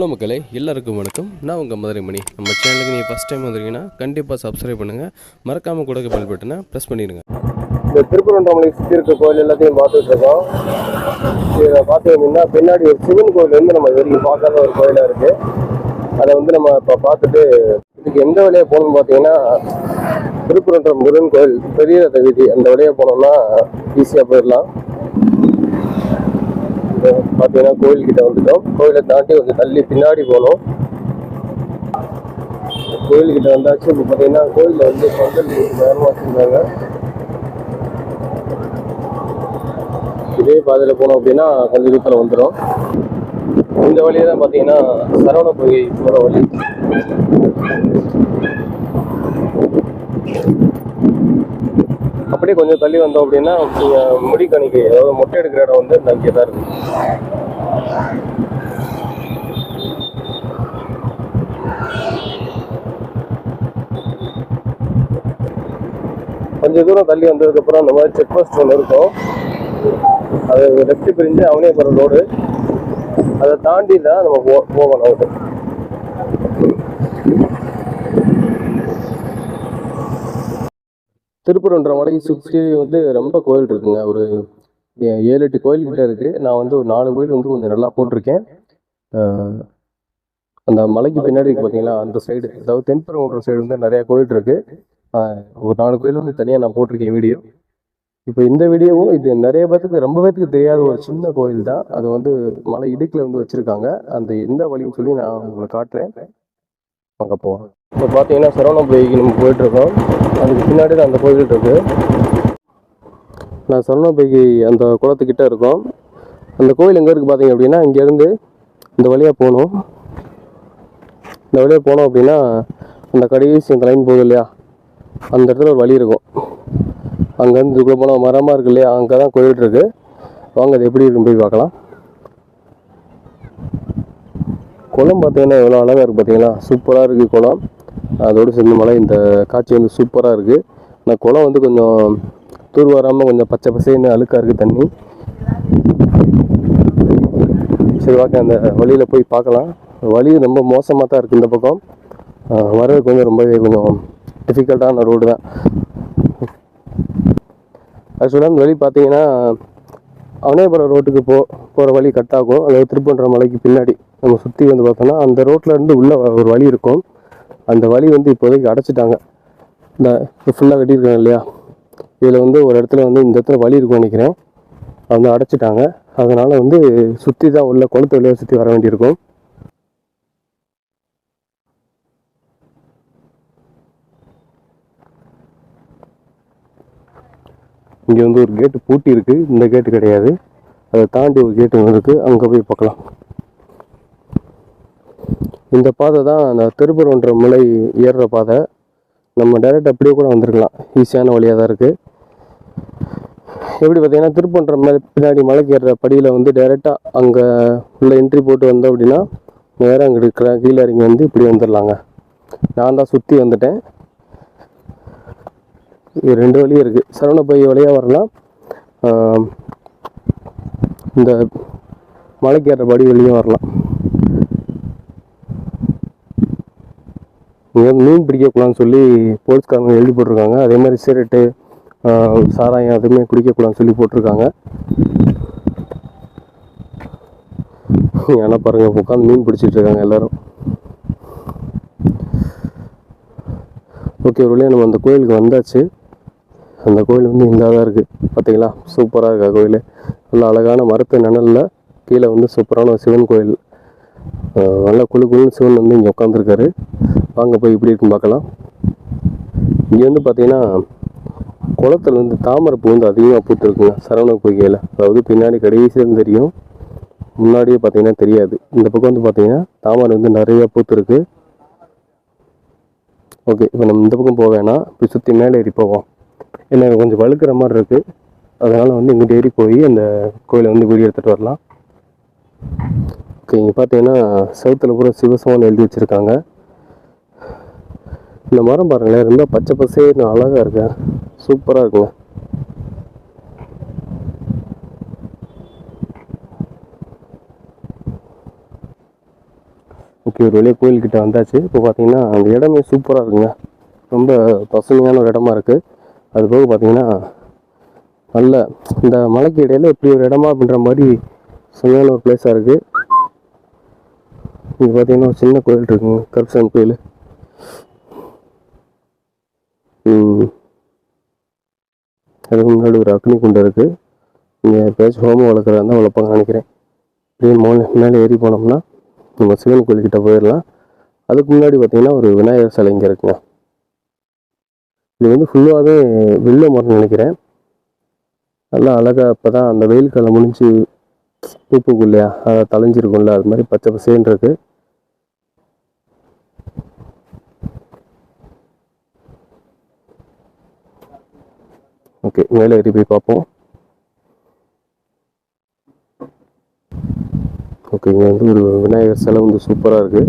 Hello மக்களே எல்லாருக்கும் வணக்கம். நான் உங்கள் மதுரை மணி நம்ம சேனலுக்கு நீங்கள் ஃபஸ்ட் டைம் வந்தீங்கன்னா கண்டிப்பாக சப்ஸ்கிரைப் பண்ணுங்கள் மறக்காமல் கூட பெல் பட்டனை ப்ரெஸ் பண்ணிடுங்க. இந்த திருப்பரங்குன்றமலை சுற்றி இருக்க கோயில் எல்லாத்தையும் பார்த்துட்டு இருக்கோம். இதை பார்த்து அப்படின்னா பின்னாடி ஒரு சிவன் கோயில் வந்து நம்ம இது வரைக்கும் பார்க்காத ஒரு கோயிலாக இருக்குது அதை வந்து நம்ம இப்போ பார்த்துட்டு இதுக்கு எந்த வழியாக போகணும்னு பார்த்தீங்கன்னா திருப்பரங்குன்றம் முருகன் கோயில் பெரிய ரத வீதி அந்த வழியாக போனோம்னா ஈஸியாக போயிடலாம். பார்த்தீங்கன்னா கோயில்கிட்ட வந்துட்டோம். கோயிலை தாண்டி கொஞ்சம் தள்ளி பின்னாடி போனோம். கோயில்கிட்ட வந்தாச்சு. இப்போ பார்த்தீங்கன்னா கோயிலில் வந்து பந்தல் நேரமாக வச்சுருந்தாங்க இதே பாதையில் போனோம் அப்படின்னா கொஞ்சம் தூரத்தில் வந்துடும் இந்த வழியை தான் பார்த்தீங்கன்னா சரவண பொய்கை போகிற வழி. அப்படியே கொஞ்சம் தள்ளி வந்தோம் அப்படின்னா நீங்கள் முடிக்கணிக்கை அதாவது மொட்டை எடுக்கிற இடம் வந்து இந்த தான் இருக்கு. கொஞ்சம் தூரம் தள்ளி வந்ததுக்கப்புறம் அந்த மாதிரி செக் போஸ்ட் ஒன்று இருக்கும். அது லெஃப்ட் பிரிஞ்சு அவனே போகிற ரோடு அதை தாண்டி தான் நம்ம போ போகணும். திருப்பூர்ன்ற மலையை சுற்றி வந்து ரொம்ப கோயில் இருக்குங்க. ஒரு ஏ- ஏழு எட்டு கோயில் கிட்ட இருக்கு. நான் வந்து ஒரு நாலு கோயில் வந்து கொஞ்சம் நல்லா போட்டிருக்கேன். அந்த மலைக்கு பின்னாடி இருக்குது பார்த்தீங்களா அந்த சைடு அதாவது தென்பெருங்குன்ற சைடு வந்து நிறைய கோயில் இருக்கு. ஒரு நாலு கோயில் வந்து தனியாக நான் போட்டிருக்கேன் வீடியோ. இப்போ இந்த வீடியோவும் இது நிறைய பேர்த்துக்கு ரொம்ப பேர்த்துக்கு தெரியாத ஒரு சின்ன கோயில் தான். அது வந்து மலை இடுக்கில் வந்து வச்சுருக்காங்க. அந்த எந்த வழின்னு சொல்லி நான் உங்களை காட்டுறேன். அங்கே போவோம் இப்போ பார்த்தீங்கன்னா சரவணபுரிக்கு நம்ம போயிட்டுருக்கோம். அதுக்கு பின்னாடி தான் அந்த கோயில் இருக்குது நான் சரவணபுரிக்கு அந்த குளத்துக்கிட்ட இருக்கோம். அந்த கோயில் எங்கே இருக்குது பார்த்தீங்க அப்படின்னா இங்கேருந்து இந்த வழியாக போகணும். இந்த வழியாக போனோம் அப்படின்னா அந்த கடைசி அந்த லைன் போகுது இல்லையா? அந்த இடத்துல ஒரு வழி இருக்கும். அங்கேருந்து இதுக்குள்ளே போனால் மரமாக இருக்கு இல்லையா? அங்கே தான் கோயில் இருக்குது வாங்க அது எப்படி இருக்கும் போய் பார்க்கலாம். குளம் பார்த்தீங்கன்னா எவ்வளோ அழகாக இருக்குது பார்த்தீங்களா? சூப்பராக இருக்குது குளம். அதோடு சேர்ந்து மலை இந்த காட்சி வந்து சூப்பராக இருக்குது ஆனால் குளம் வந்து கொஞ்சம் தூர் வராமல் கொஞ்சம் பச்சை பசேன்னு அழுக்காக இருக்குது தண்ணி. சரி வாங்க அந்த வழியில் போய் பார்க்கலாம். வழி ரொம்ப மோசமாக தான் இருக்குது இந்த பக்கம். ஆஹ் வர்றது கொஞ்சம் ரொம்பவே கொஞ்சம் டிஃபிகல்ட்டான ரோடு தான். ஆக்சுவலாக அந்த வழி பார்த்தீங்கன்னா அவனேபுரம் ரோட்டுக்கு போ போகிற வழி கட் ஆகும். அதாவது திருப்பன்ற மலைக்கு பின்னாடி நம்ம சுற்றி வந்து பார்த்தோம்னா அந்த ரோட்டில் இருந்து உள்ள ஒரு வழி இருக்கும். அந்த வழி வந்து இப்போதைக்கு அடைச்சிட்டாங்க. இந்த ஃபுல்லாக வெட்டியிருக்காங்க இல்லையா? இதில் வந்து ஒரு இடத்துல வந்து இந்த இடத்துல வழி இருக்கும் நினைக்கிறேன். அதை வந்து அடைச்சிட்டாங்க. அதனால் வந்து சுற்றி தான் உள்ள குளத்து வழியாக சுற்றி வர வேண்டியிருக்கும். இங்கே வந்து ஒரு கேட்டு பூட்டி இருக்கு. இந்த கேட்டு கிடையாது. அதை தாண்டி ஒரு கேட்டு ஒன்று அங்கே போய் பார்க்கலாம். இந்த பாதை தான் அந்த திருப்பரங்குன்ற மலை ஏறுற பாதை. நம்ம டைரெக்ட் அப்படியே கூட வந்திருக்கலாம். ஈஸியான வழியாக தான் இருக்குது எப்படி பார்த்தீங்கன்னா திருப்பன்ற மேலே பின்னாடி மலைக்கு ஏறுற படியில் வந்து டைரெக்டாக அங்கே உள்ள என்ட்ரி போட்டு வந்தோம் அப்படின்னா நேராக அங்கே இருக்கிற கீழே இறங்கி வந்து இப்படி வந்துடலாங்க. நான் தான் சுற்றி வந்துட்டேன். இது ரெண்டு வழியும் இருக்குது சரவண பை வழியாக வரலாம் இந்த மலைக்கு ஏற படி வழியும் வரலாம். இங்கே மீன் பிடிக்கக்கூடாதுன்னு சொல்லி போலீஸ்காரங்க எழுதி போட்டிருக்காங்க. அதே மாதிரி சிகரெட்டு சாராயம் அதுவுமே குடிக்கக்கூடாதுன்னு சொல்லி போட்டிருக்காங்க. ஏன்னா பாருங்கள் உட்காந்து மீன் பிடிச்சிட்டு இருக்காங்க எல்லோரும். ஓகே ஒரு நம்ம அந்த கோயிலுக்கு வந்தாச்சு. அந்த கோயில் வந்து இந்த தான் இருக்குது பார்த்தீங்களா சூப்பராக இருக்கா கோயில். நல்ல அழகான மரத்து நிழலில் கீழே வந்து சூப்பரான ஒரு சிவன் கோயில். நல்லா குளு குளுன்னு சிவன் வந்து இங்கே உட்காந்துருக்காரு வாங்க போய் இப்படி இருக்கும் பார்க்கலாம். இங்கே வந்து பார்த்தீங்கன்னா குளத்துல வந்து தாமரை பூ வந்து அதிகமாக பூத்துருக்குங்க. சரவண பொய்கையில் அதாவது பின்னாடி கடைசியாக தெரியும். முன்னாடியே பார்த்தீங்கன்னா தெரியாது. இந்த பக்கம் வந்து பார்த்தீங்கன்னா தாமரை வந்து நிறையா பூத்துருக்கு. ஓகே இப்போ நம்ம இந்த பக்கம் போக வேணாம். இப்போ சுற்றி மேலே ஏறி போவோம். ஏன்னா கொஞ்சம் வழுக்கிற மாதிரி இருக்குது அதனால் வந்து இங்கிட்ட ஏறி போய் அந்த கோயிலை வந்து வீடியோ எடுத்துகிட்டு வரலாம். ஓகே இங்கே பார்த்தீங்கன்னா செவுத்துல பூரா சிவசமன் எழுதி வச்சுருக்காங்க. இந்த மரம் பாருங்களேன் ரொம்ப பச்சை பசேன்னு அழகாக இருக்கேன் சூப்பராக இருக்குங்க ஓகே ஒரு வழியாக கோயில்கிட்ட வந்தாச்சு. இப்போ பார்த்தீங்கன்னா அந்த இடமே சூப்பராக இருக்குங்க. ரொம்ப பசுமையான ஒரு இடமா இருக்குது அது போக பார்த்தீங்கன்னா நல்ல இந்த மலைக்கு இடையில இப்படி ஒரு இடமா அப்படின்ற மாதிரி சுமையான ஒரு பிளேஸாக இருக்குது இங்கே பார்த்தீங்கன்னா ஒரு சின்ன கோயில் இருக்குங்க கருப்சன் கோயில். அதுக்கு முன்னாடி ஒரு அக்னி குண்டம் இருக்குது இங்கே எப்பயாச்சும் ஹோமம் வளர்க்குறதா இருந்தால் வளர்ப்பாங்கன்னு நினைக்கிறேன். அப்படியே மேலே மேலே ஏறி போனோம்னா நம்ம சிவன் கோயில்கிட்ட போயிடலாம். அதுக்கு முன்னாடி பார்த்தீங்கன்னா ஒரு விநாயகர் சிலை இங்கே இருக்குங்க. இது வந்து ஃபுல்லாகவே வெள்ளை மரம்னு நினைக்கிறேன். நல்லா அழகாக இப்போ தான் அந்த வெயில் காலம் முடிஞ்சு பூப்புக்கும் இல்லையா? அதை தலைஞ்சிருக்கும்ல அது மாதிரி பச்சை பசேன்னு இருக்குது ஓகே மேலே ஏறி போய் பார்ப்போம்? ஓகே இங்கே வந்து ஒரு விநாயகர் சிலை வந்து சூப்பராக இருக்குது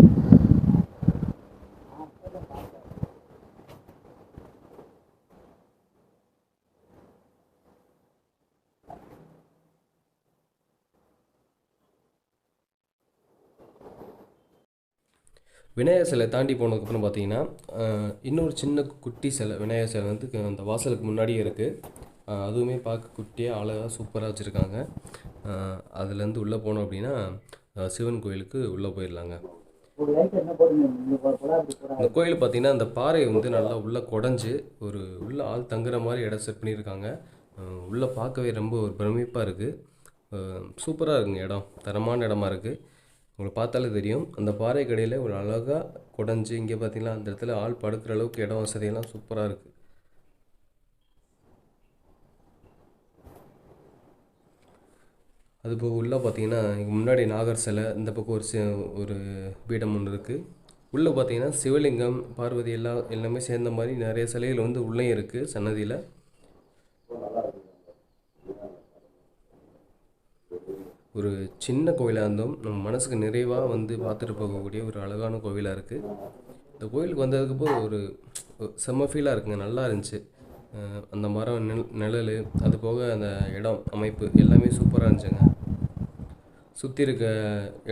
விநாயகர் சிலை தாண்டி போனதுக்கப்புறம் பார்த்தீங்கன்னா இன்னொரு சின்ன குட்டி சிலை விநாயகர் சிலை வந்து அந்த வாசலுக்கு முன்னாடியே இருக்குது அதுவுமே பார்க்க குட்டியாக அழகாக சூப்பராக வச்சுருக்காங்க. அதுலேருந்து உள்ளே போனோம் அப்படின்னா சிவன் கோயிலுக்கு உள்ளே போயிடலாங்க. இந்த கோயில் பார்த்தீங்கன்னா அந்த பாறை வந்து நல்லா உள்ளே குடஞ்சி ஒரு உள்ள ஆள் தங்குற மாதிரி இடம் செட் பண்ணியிருக்காங்க. உள்ளே பார்க்கவே ரொம்ப ஒரு பிரமிப்பாக இருக்குது சூப்பராக இருக்குங்க இடம். தரமான இடமா இருக்குது உங்களுக்கு பார்த்தாலே தெரியும். அந்த பாறை கடையில் ஒரு அழகாக குடஞ்சி இங்கே பார்த்தீங்கன்னா அந்த இடத்துல ஆள் படுக்கிற அளவுக்கு இடம் வசதியெல்லாம் சூப்பராக இருக்குது அது போக உள்ளே பார்த்தீங்கன்னா முன்னாடி நாகர் சிலை இந்த பக்கம் ஒரு ஒரு பீடம் ஒன்று இருக்குது உள்ளே பார்த்தீங்கன்னா சிவலிங்கம் பார்வதி எல்லாம் எல்லாமே சேர்ந்த மாதிரி நிறைய சிலைகள் வந்து உள்ளே இருக்குது சன்னதியில். ஒரு சின்ன கோயிலாக இருந்தோம் நம்ம மனசுக்கு நிறைவாக வந்து பார்த்துட்டு போகக்கூடிய ஒரு அழகான கோவிலாக இருக்குது இந்த கோயிலுக்கு வந்ததுக்கப்புறம் ஒரு ஒரு செம்ம ஃபீலாக இருக்குங்க. நல்லா இருந்துச்சு. அந்த மரம் நிழல் நிழல் அது போக அந்த இடம் அமைப்பு எல்லாமே சூப்பராக இருந்துச்சுங்க. சுற்றி இருக்க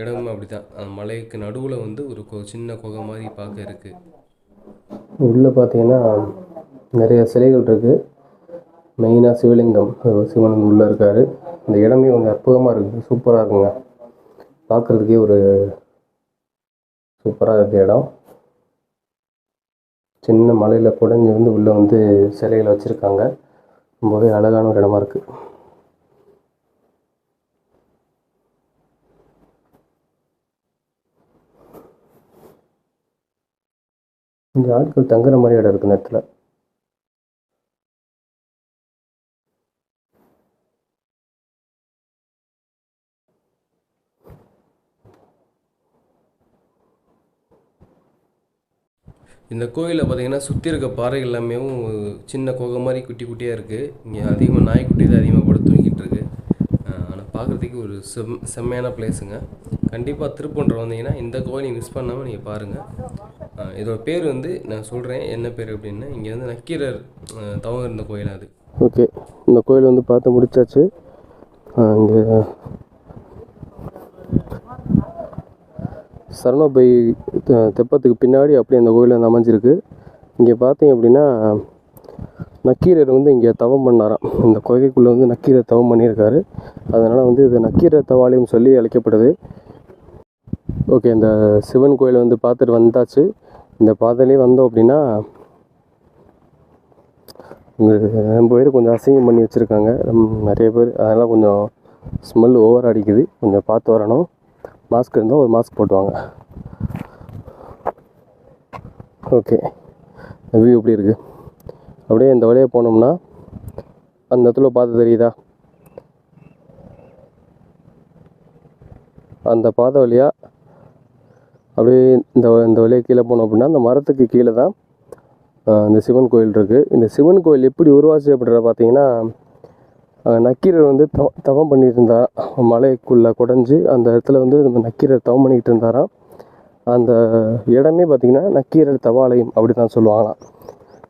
இடமும் அப்படி தான் அந்த மலைக்கு நடுவில் வந்து ஒரு கொ- சின்ன குகை மாதிரி பார்க்க இருக்குது உள்ளே பார்த்தீங்கன்னா நிறைய சிலைகள் இருக்குது மெயினாக சிவலிங்கம் சிவன் உள்ளே இருக்கார். இந்த இடமே கொஞ்சம் அற்புதமாக இருக்குது. சூப்பராக இருக்குங்க. பார்க்குறதுக்கே ஒரு சூப்பராக இருக்குது இடம். சின்ன மலையில் குடஞ்சி வந்து உள்ளே வந்து சிலையில் வச்சுருக்காங்க. ரொம்பவே அழகான ஒரு இடமா இருக்குது இந்த ஆட்கள் தங்குற மாதிரி இடம் இருக்குது இந்த இடத்துல இந்த கோயிலில் பார்த்தீங்கன்னா சுற்றி இருக்க பாறை எல்லாமே சின்ன குகை மாதிரி குட்டி குட்டியாக இருக்குது இங்கே அதிகமாக நாய்க்குட்டி தான் அதிகமாக படுத்து தூங்கிட்டு இருக்கு. ஆனால் பார்க்குறதுக்கு ஒரு செம் செம்மையான பிளேஸுங்க கண்டிப்பாக திருப்பூண்டர் வந்தீங்கன்னா இந்த கோயிலை மிஸ் பண்ணாமல் நீங்கள் பாருங்கள் இதோட பேர் வந்து நான் சொல்கிறேன் என்ன பேர் அப்படின்னா இங்கே வந்து நக்கீரர் தவங்க தவம் இருந்த கோயில் அது. ஓகே. இந்த கோயில் வந்து பார்த்து முடிச்சாச்சு. இங்கே சரணோபை தெ- தெப்பத்துக்கு பின்னாடி அப்படியே அந்த கோயில் வந்து அமைஞ்சிருக்கு. இங்கே பார்த்தீங்க அப்படின்னா நக்கீரர் வந்து இங்கே தவம் பண்ணாராம். இந்த குகைக்குள்ளே வந்து நக்கீரர் தவம் பண்ணியிருக்காரு. அதனால் வந்து இது நக்கீரர் தவாலயம் சொல்லி அழைக்கப்படுது. ஓகே இந்த சிவன் கோயில் வந்து பார்த்துட்டு வந்தாச்சு. இந்த பாதையிலே வந்தோம் அப்படின்னா உங்களுக்கு ரொம்ப பேர் கொஞ்சம் அசிங்கம் பண்ணி வச்சுருக்காங்க. நிறைய பேர் அதெல்லாம் கொஞ்சம் ஸ்மெல் ஓவர் அடிக்குது. கொஞ்சம் பார்த்து வரணும். மாஸ்க் இருந்தால் ஒரு மாஸ்க் போட்டுவாங்க. ஓகே வியூ எப்படி இருக்குது அப்படியே இந்த வழியாக போனோம்னா அந்த இடத்துல பார்த்து தெரியுதா? அந்த பாதை வழியாக அப்படியே இந்த இந்த வழியாக கீழே போனோம் அப்படின்னா அந்த மரத்துக்கு கீழே தான் இந்த சிவன் கோயில் இருக்குது இந்த சிவன் கோயில் எப்படி உருவாச்சு அப்படின்றத பார்த்தீங்கன்னா நக்கீரர் வந்து தவ தவம் பண்ணிட்டு இருந்தா மலைக்குள்ளே குடஞ்சி அந்த இடத்துல வந்து நம்ம நக்கீரர் தவம் பண்ணிக்கிட்டு இருந்தாராம் அந்த இடமே பார்த்திங்கன்னா நக்கீரர் தவாலயம் அப்படி தான் சொல்லுவாங்களாம்.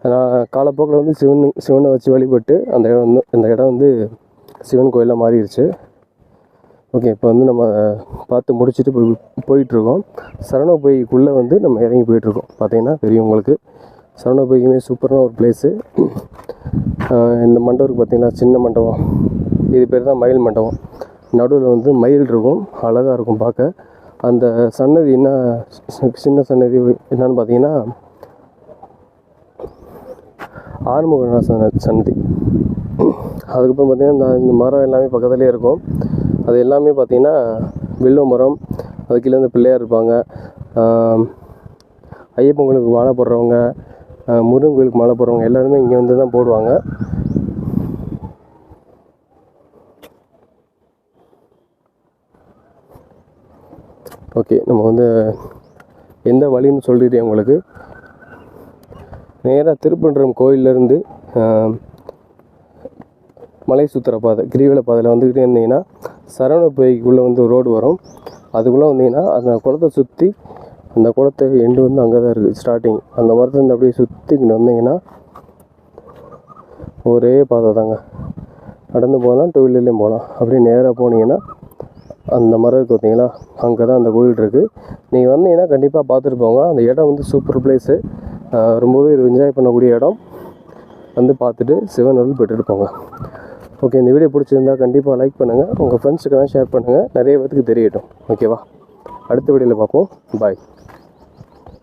ஆனால் காலப்போக்கில் வந்து சிவன் சிவனை வச்சு வழிபட்டு அந்த இடம் வந்து அந்த இடம் வந்து சிவன் கோயிலாக மாறிடுச்சு ஓகே இப்போ வந்து நம்ம பார்த்து முடிச்சுட்டு போய் போயிட்டுருக்கோம். சரண பொய்க்குள்ளே வந்து நம்ம இறங்கி போயிட்டுருக்கோம். பார்த்தீங்கன்னா தெரியும் உங்களுக்கு. சரண சூப்பரான ஒரு பிளேஸு இந்த மண்டபத்துக்கு பார்த்திங்கன்னா சின்ன மண்டபம். இது பேர் தான் மயில் மண்டபம். நடுவில் வந்து மயில் இருக்கும் அழகாக இருக்கும் பார்க்க. அந்த சன்னதி என்ன சின்ன சன்னதி என்னன்னு பார்த்தீங்கன்னா ஆறுமுக சன்னதி. அதுக்கப்புறம் பார்த்தீங்கன்னா இந்த இங்கே மரம் எல்லாமே பக்கத்துலேயே இருக்கும். அது எல்லாமே பார்த்திங்கன்னா வில்வ மரம் அது கீழே பிள்ளையார் இருப்பாங்க. ஐயப்பங்களுக்கு வாழை போடுறவங்க முருகன் கோயிலுக்கு மாலை போடுறவங்க எல்லாருமே இங்கே வந்து தான் போடுவாங்க. ஓகே நம்ம வந்து எந்த வழின்னு சொல்லிட்டேன் உங்களுக்கு? நேராக திருப்பன்றம் கோயிலேருந்து மலை சுற்றுற பாதை கிரிவல பாதையில் வந்துக்கிட்டே இருந்தீங்கன்னா சரவண பொய்க்குள்ளே வந்து ரோடு வரும். அதுக்குள்ளே வந்தீங்கன்னா அந்த குளத்தை சுற்றி அந்த குளத்துக்கு எண்டு வந்து அங்கே தான் இருக்குது ஸ்டார்டிங் அந்த மரத்துலேருந்து அப்படியே சுற்றிக்கிட்டு வந்தீங்கன்னா ஒரே பாதை தாங்க. நடந்து போகலாம் டூ வீலர்லேயும் போகலாம். அப்படியே நேராக போனீங்கன்னா அந்த மரம் இருக்கு பார்த்தீங்களா அங்கே தான் அந்த கோயில் இருக்குது நீங்கள் வந்தீங்கன்னா கண்டிப்பாக பார்த்துட்டு போங்க. அந்த இடம் வந்து சூப்பர் பிளேஸு ரொம்பவே என்ஜாய் பண்ணக்கூடிய இடம். வந்து பார்த்துட்டு சிவன் அருள் பெற்றுட்டு போங்க. ஓகே இந்த வீடியோ பிடிச்சிருந்தா கண்டிப்பாக லைக் பண்ணுங்கள் உங்கள் ஃப்ரெண்ட்ஸுக்கெல்லாம் ஷேர் பண்ணுங்கள் நிறைய பேத்துக்கு தெரியட்டும். ஓகேவா அடுத்த வீடியோவில் பார்ப்போம். பாய்